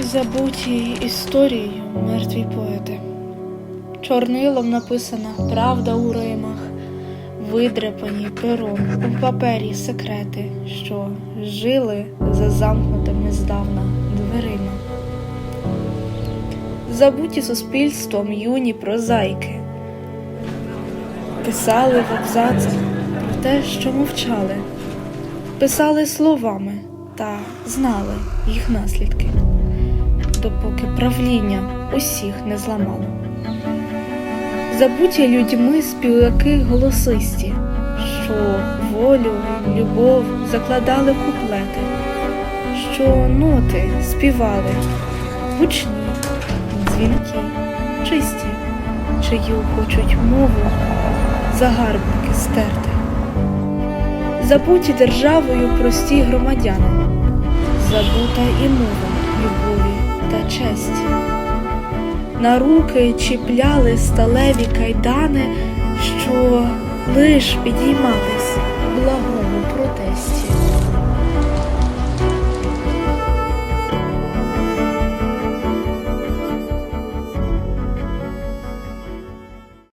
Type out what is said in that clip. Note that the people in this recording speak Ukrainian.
Забуті історією мертві поети. Чорнилом написана правда у римах, видрепані пером у папері секрети, що жили за замкнутими здавна дверима. Забуті суспільством юні прозаїки, писали в абзацах про те, що мовчали, писали словами та знали їх наслідки допоки правління усіх не зламало. Забуті людьми співаки голосисті, що волю, любов закладали куплети, що ноти співали гучні, дзвінки, чисті, чию хочуть мову загарбники стерти. Забуті державою прості громадяни, забута і мова любові честь. На руки чіпляли сталеві кайдани, що лиш підіймались в благому протесті.